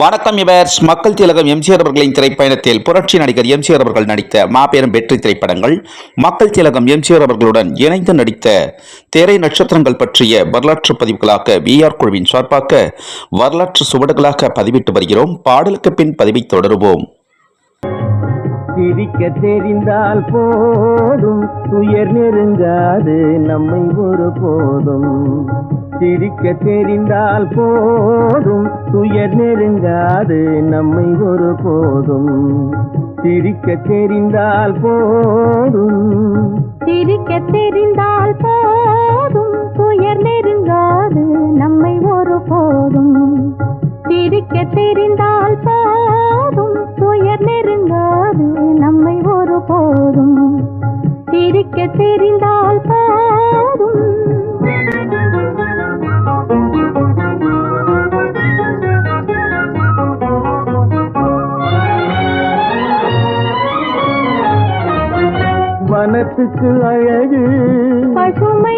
வணக்கம் இவர். மக்கள் திலகம் எம்ஜிஆர் அவர்களின் திரைப்பயணத்தில் புரட்சி நடிகர் எம்ஜிஆர் அவர்கள் நடித்த மாபெரும் வெற்றி திரைப்படங்கள் மக்கள் திலகம் எம்ஜிஆர் அவர்களுடன் இணைந்து நடித்த திரை நட்சத்திரங்கள் பற்றிய வரலாற்று பதிவுகளாக விஆர் குழுவின் சார்பாக வரலாற்று சுவடுகளாக பதிவிட்டு வருகிறோம். பாடலுக்கு பின் பதிவை தொடருவோம். சிரிக்க தெரிந்தால் போதும் உயர் நெருங்காது நம்மை ஒரு போதும். சிரிக்க தெரிந்தால் போதும். துயர் நெருங்காது நம்மை ஒரு போதும். சிரிக்க தெரிந்தால் போதும். சிரிக்க தெரிந்தால் போதும். துயர் நெருங்காது நம்மை ஒரு போதும். வனத்துக்கு அழகு. பசுமை.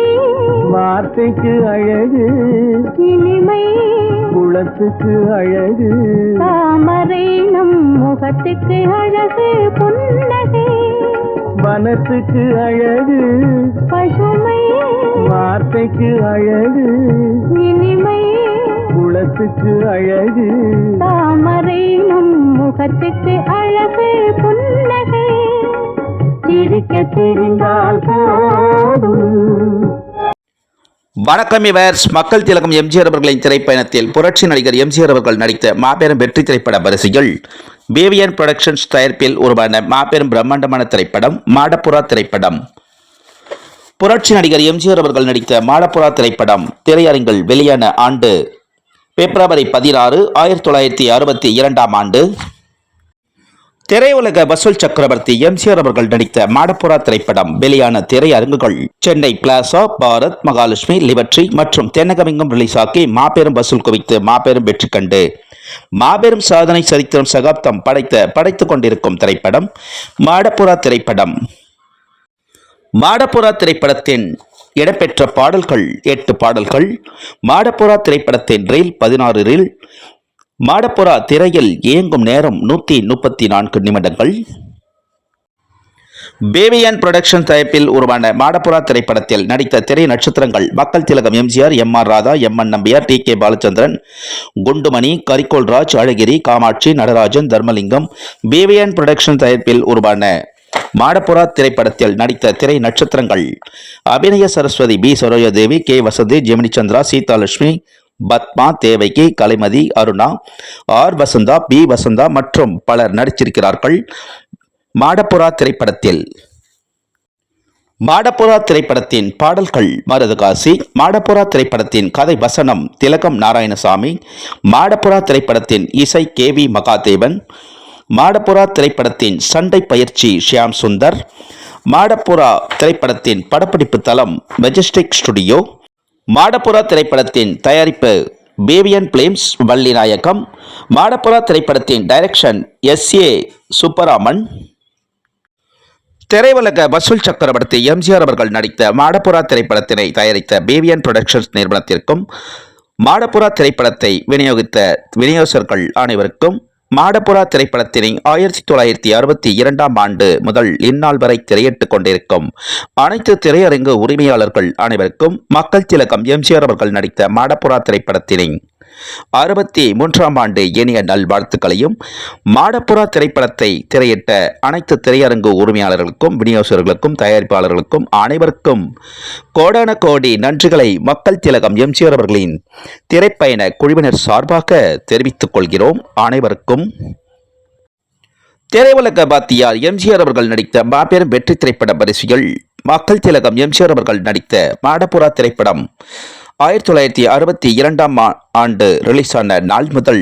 வார்த்தைக்கு அழகு. இனிமை. குளத்துக்கு அழகு. தாமரை நம் முகத்துக்கு அழகு புன்னகை. வனத்துக்கு அழகு. பசுமை. வார்த்தைக்கு அழகு. இனிமை. குளத்துக்கு அழகு. தாமரை நம் முகத்துக்கு அழகு புன்னகை. சிரிக்க தெரிந்தால் போதும். வணக்கம் இவர் மக்கள் திலகம் எம்ஜிஆர் அவர்களின் திரைப்பயணத்தில் புரட்சி நடிகர் எம்ஜிஆர் அவர்கள் நடித்த மாபெரும் வெற்றி திரைப்பட வரிசையில் பிவிஎன் புரொடக்ஷன்ஸ் தயாரிப்பில் உருவான மாபெரும் பிரம்மாண்டமான திரைப்படம் மாடப்புறா திரைப்படம். புரட்சி நடிகர் எம்ஜிஆர் அவர்கள் நடித்த மாடப்புறா திரைப்படம் திரையரங்கில் வெளியான ஆண்டு பிப்ரவரி பதினாறு ஆயிரத்தி தொள்ளாயிரத்தி அறுபத்தி இரண்டாம் ஆண்டு. திரையுலக வசூல் சக்கரவர்த்தி எம்ஜிஆர் அவர்கள் நடித்த மாடப்புறா திரைப்படம் வெளியான திரையரங்குகள் சென்னை பிளாசா பாரத் மகாலட்சுமி லிபர்ட்ரி மற்றும் தென்னகமிங்கம் ரிலீஸ் ஆக்கி மாபெரும் வசூல் குவித்து மாபெரும் வெற்றி கண்டு. மாபெரும் சாதனை சரித்திரம் சகாப்தம் படைத்த படைத்துக் கொண்டிருக்கும் திரைப்படம் மாடப்புறா திரைப்படம். மாடப்புறா திரைப்படத்தின் இடம்பெற்ற பாடல்கள் எட்டு பாடல்கள். மாடப்புறா திரைப்படத்தின் ரீல் பதினாறு ரீல் மாடப்புறா திரையில் இயங்கும் நேரம் நூற்றி முப்பத்தி நான்கு நிமிடங்கள். பேபியன் புரொடக்ஷன் தயாரிப்பில் உருவான மாடப்புறா திரைப்படத்தில் நடித்த திரை நட்சத்திரங்கள் மக்கள் திலகம் MGR M R Radha M N Nambiar T K Balachandran Kundumani Karikolraj அழகிரி காமாட்சி நடராஜன் தர்மலிங்கம். பேபியன் புரொடக்ஷன் தயாரிப்பில் உருவான மாடப்புறா திரைப்படத்தில் நடித்த திரை நட்சத்திரங்கள். Abhinaya Saraswathi B Sarojadevi K. வசதி Gemini Chandra Seethalakshmi Padma Devaki Kalaimathi Aruna R Vasantha B Vasantha மற்றும் பலர் நடிச்சிருக்கிறார்கள். மாடப்புறா திரைப்படத்தில். மாடப்புறா திரைப்படத்தின் பாடல்கள் மருதுகாசி மாடப்புறா திரைப்படத்தின் கதை வசனம் திலகம் நாராயணசாமி மாடப்புறா திரைப்படத்தின் இசை கே வி மகாதேவன் மாடப்புறா திரைப்படத்தின் சண்டை பயிற்சி ஷியாம் சுந்தர் மாடப்புறா திரைப்படத்தின் படப்பிடிப்பு தளம் மெஜஸ்டிக் ஸ்டுடியோ மாடப்புறா திரைப்படத்தின் தயாரிப்பு பேவியன் பிலிம்ஸ் வள்ளிநாயகம் மாடப்புறா திரைப்படத்தின் டைரக்ஷன் எஸ் ஏ சுப்பராமன். திரையுலக வசூல் சக்கரவர்த்தி எம்ஜிஆர் அவர்கள் நடித்த மாடப்புறா திரைப்படத்தினை தயாரித்த பேவியன் புரொடக்ஷன்ஸ் நிறுவனத்திற்கும் மாடப்புறா திரைப்படத்தை விநியோகித்த விநியோகஸ்தர்கள் அனைவருக்கும் மாடபுரா திரைப்படத்தினை ஆயிரத்தி தொள்ளாயிரத்தி அறுபத்தி இரண்டாம் ஆண்டு முதல் இந்நாள் வரை திரையிட்டுக் கொண்டிருக்கும் அனைத்து திரையரங்கு உரிமையாளர்கள் அனைவருக்கும் மக்கள் திலகம் எம்ஜிஆர் அவர்கள் நடித்த மாடபுரா திரைப்படத்தினை அறுபத்தி மூன்றாம் ஆண்டு இனிய நல்வாழ்த்துக்களையும் மாடப்புறா திரைப்படத்தை திரையிட்ட அனைத்து திரையரங்கு உரிமையாளர்களுக்கும் விநியோகர்களுக்கும் தயாரிப்பாளர்களுக்கும் அனைவருக்கும் கோடான கோடி நன்றிகளை மக்கள் திலகம் எம்ஜிஆர் அவர்களின் திரைப்பயண குழுவினர் சார்பாக தெரிவித்துக் கொள்கிறோம். அனைவருக்கும் திரையுலக பாத்தியார் எம்ஜிஆர் அவர்கள் நடித்த மாபெரும் வெற்றி திரைப்பட பரிசுகள் மக்கள் திலகம் எம்ஜிஆர் அவர்கள் நடித்த மாடப்புறா திரைப்படம் ஆயிரத்தி தொள்ளாயிரத்தி அறுபத்தி இரண்டாம் ஆண்டு ரிலீஸ் ஆன நாள் முதல்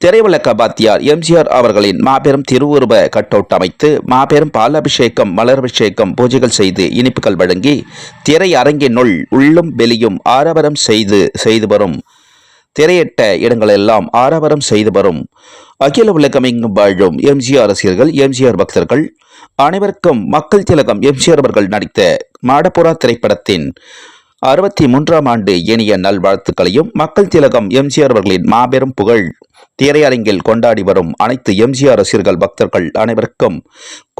திரைவிளக்க பாத்தியார் எம்ஜிஆர் அவர்களின் மாபெரும் திருவுருவ கட்டவுட் அமைத்து மாபெரும் பாலாபிஷேகம் மலரபிஷேகம் பூஜைகள் செய்து இனிப்புகள் வழங்கி திரை அரங்கினுள் உள்ளும் வெளியும் ஆரவரம் செய்து செய்து வரும். திரையிட்ட இடங்களெல்லாம் ஆரவரம் செய்து வரும். அகில உலகமெங்கும் வாழும் எம்ஜிஆர் ரசிகர்கள் எம்ஜிஆர் பக்தர்கள் அனைவருக்கும் மக்கள் திலகம் எம்ஜிஆர் அவர்கள் நடித்த மாடப்புறா திரைப்படத்தின் அறுபத்தி மூன்றாம் ஆண்டு இனிய நல்வாழ்த்துக்களையும் மக்கள் திலகம் எம்ஜிஆர் அவர்களின் மாபெரும் புகழ். திரையரங்கில் கொண்டாடி வரும் அனைத்து எம்ஜிஆர் ரசிகர்கள் பக்தர்கள் அனைவருக்கும்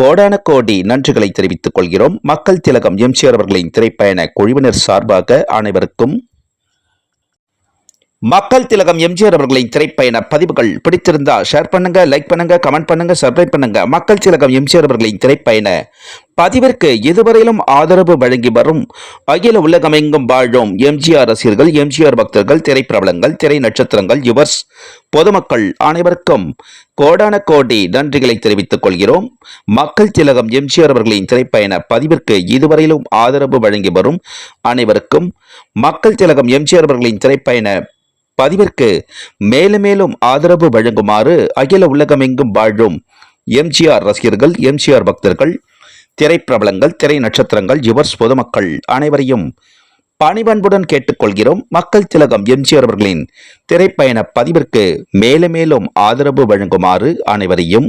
கோடான கோடி நன்றிகளை தெரிவித்துக் கொள்கிறோம். மக்கள் திலகம் எம்ஜிஆர் அவர்களின் திரைப்பயண குழுவினர் சார்பாக அனைவருக்கும் மக்கள் திலகம் எம்ஜிஆர் அவர்களின் திரைப்பயண பதிவுகள். பிடித்திருந்தா ஷேர் பண்ணுங்க லைக் பண்ணுங்க கமெண்ட் பண்ணுங்க சப்ஸ்கிரைப் பண்ணுங்க. மக்கள் திலகம் எம்ஜிஆர் அவர்களின் திரைப்பயண பதிவிற்கு இதுவரையிலும் ஆதரவு வழங்கி வரும் அகில உலகமெங்கும் வாழும் எம்ஜிஆர் ரசிகர்கள் எம்ஜிஆர் பக்தர்கள் திரைப்பிரபலங்கள் திரை நட்சத்திரங்கள் யுவர்ஸ் பொதுமக்கள் அனைவருக்கும் கோடான கோடி நன்றிகளை தெரிவித்துக் கொள்கிறோம். மக்கள் திலகம் எம்ஜிஆர் அவர்களின் திரைப்பயண பதிவிற்கு இதுவரையிலும் ஆதரவு வழங்கி வரும் அனைவருக்கும் மக்கள் திலகம் எம்ஜிஆர் அவர்களின் திரைப்பயண பதிவிற்கு மேலும் மேலும் ஆதரவு வழங்குமாறு அகில உலகமெங்கும் வாழும் எம்ஜிஆர் ரசிகர்கள் எம்ஜிஆர் பக்தர்கள் திரைப்பிரபலங்கள் திரை நட்சத்திரங்கள் யுவர்ஸ் பொதுமக்கள் அனைவரையும் பணிபண்புடன் கேட்டுக்கொள்கிறோம். மக்கள் திலகம் எம்ஜிஆர் அவர்களின் திரைப்பயண பதிவிற்கு மேலும் மேலும் ஆதரவு வழங்குமாறு அனைவரையும்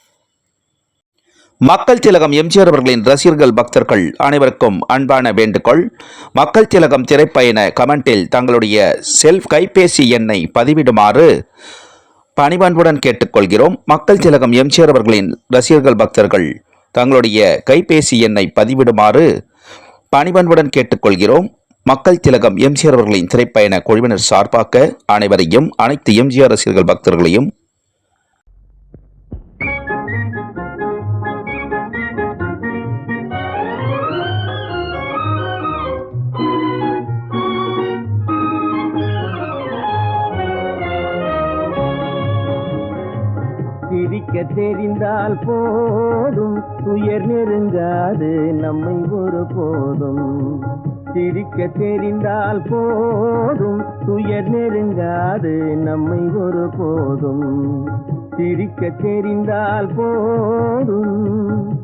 மக்கள் திலகம் எம்ஜிஆர் அவர்களின் ரசிகர்கள் பக்தர்கள் அனைவருக்கும் அன்பான வேண்டுகோள். மக்கள் திலகம் திரைப்பயண கமெண்டில் தங்களுடைய செல்ஃப் கைபேசி எண்ணை பதிவிடுமாறு பணிவன்புடன் கேட்டுக்கொள்கிறோம். மக்கள் திலகம் எம்ஜிஆர் அவர்களின் ரசிகர்கள் பக்தர்கள் தங்களுடைய கைபேசி எண்ணை பதிவிடுமாறு பணிவன்புடன் கேட்டுக்கொள்கிறோம். மக்கள் திலகம் எம்ஜிஆர் அவர்களின் திரைப்பயண குழுவினர் சார்பாக அனைவரையும் அனைத்து எம்ஜிஆர் ரசிகர்கள் பக்தர்களையும் தெரிந்தால் போதும். துயர் நெருங்காது நம்மை ஒரு போதும் சிரிக்க தெரிந்தால் போதும். துயர் நெருங்காது நம்மை ஒரு போதும் சிரிக்க தெரிந்தால் போதும்.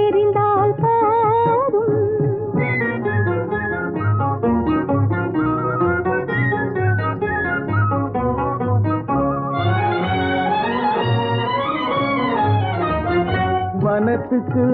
தெரிந்தால் போதும் வனத்துக்கு